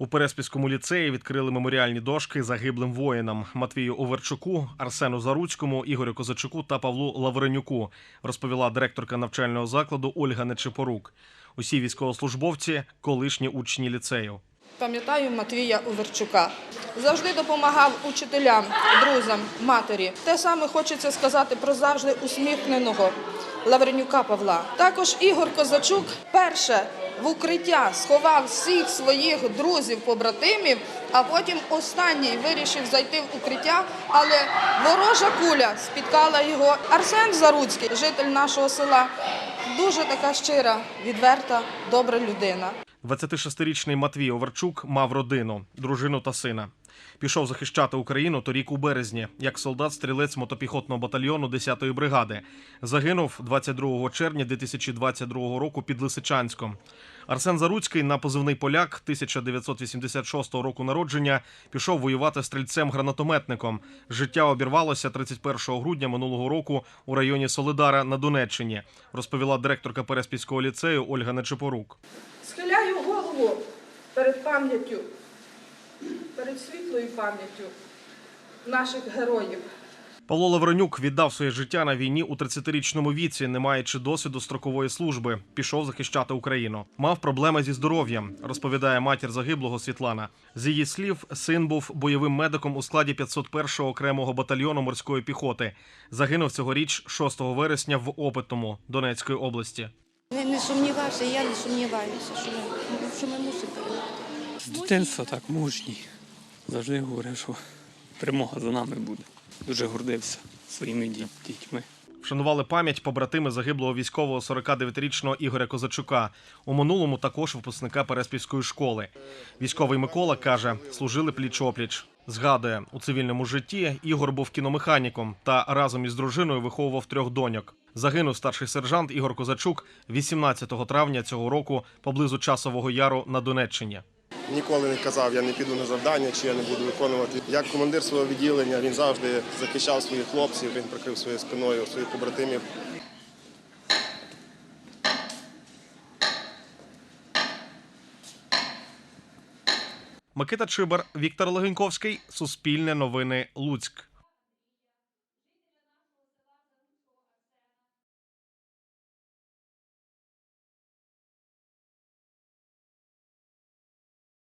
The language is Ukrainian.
У Переспільському ліцеї відкрили меморіальні дошки загиблим воїнам Матвію Оверчуку, Арсену Заруцькому, Ігорю Козачуку та Павлу Лавренюку, розповіла директорка навчального закладу Ольга Нечипорук. Усі військовослужбовці колишні учні ліцею. Пам'ятаю Матвія Уверчука. Завжди допомагав учителям, друзям, матері. Те саме хочеться сказати про завжди усміхненого Лавренюка Павла. Також Ігор Козачук перше в укриття сховав всіх своїх друзів, побратимів, а потім останній вирішив зайти в укриття, але ворожа куля спіткала його. Арсен Заруцький, житель нашого села, дуже така щира, відверта, добра людина. 26-річний Матвій Оверчук мав родину, дружину та сина. Пішов захищати Україну торік у березні, як солдат-стрілець мотопіхотного батальйону 10-ї бригади. Загинув 22 червня 2022 року під Лисичанськом. Арсен Заруцький на позивний поляк 1986 року народження пішов воювати стрільцем-гранатометником. Життя обірвалося 31 грудня минулого року у районі Солидара на Донеччині, розповіла директорка Переспільського ліцею Ольга Нечипорук. Схиляю голову перед пам'яттю, перед світлою пам'яттю наших героїв. Павло Лавренюк віддав своє життя на війні у 30-річному віці, не маючи досвіду строкової служби. Пішов захищати Україну. Мав проблеми зі здоров'ям, розповідає матір загиблого Світлана. З її слів, син був бойовим медиком у складі 501-го окремого батальйону морської піхоти. Загинув цьогоріч 6 вересня в Опитному Донецької області. Не, не сумнівався, я не сумніваюся, що ми, що ми мусимо перемогти. З дитинства так мужній. Завжди говорив, що перемога за нами буде. Дуже гордився своїми дітьми. Вшанували пам'ять побратими загиблого військового 49-річного Ігоря Козачука. У минулому також випускника Переспівської школи. Військовий Микола каже, служили пліч-опліч. Згадує, у цивільному житті Ігор був кіномеханіком та разом із дружиною виховував трьох доньок. Загинув старший сержант Ігор Козачук 18 травня цього року поблизу часового яру на Донеччині. Ніколи не казав, я не піду на завдання чи я не буду виконувати. Як командир свого відділення він завжди захищав своїх хлопців, він прикрив своєю спиною своїх побратимів. Микита Чибар, Віктор Логінковський Суспільне новини Луцьк.